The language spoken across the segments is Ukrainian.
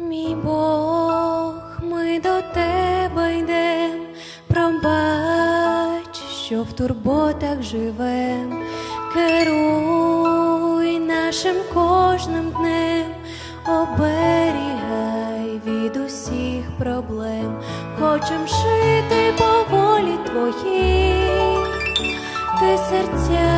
Мій Бог, ми до тебе йдем, пробач, що в турботах живем, керуй нашим кожним днем, оберігай від усіх проблем, хочем жити по волі твоїй, ти серця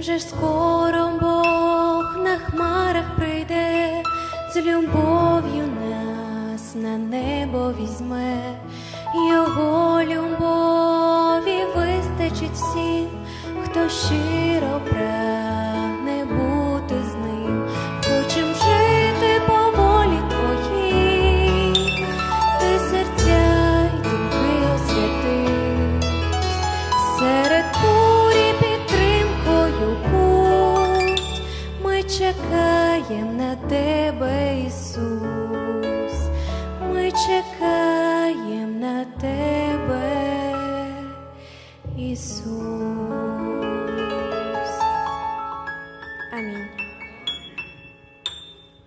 Вже скоро Бог на хмарах прийде, з любов'ю нас на небо візьме, Його любові вистачить всім, хто щиро прагне бути з ним, хочем жити по волі твоїй, ти серця й думки освяти. Серед ми чекаємо на тебе, Ісус, ми чекаємо на тебе, Ісус.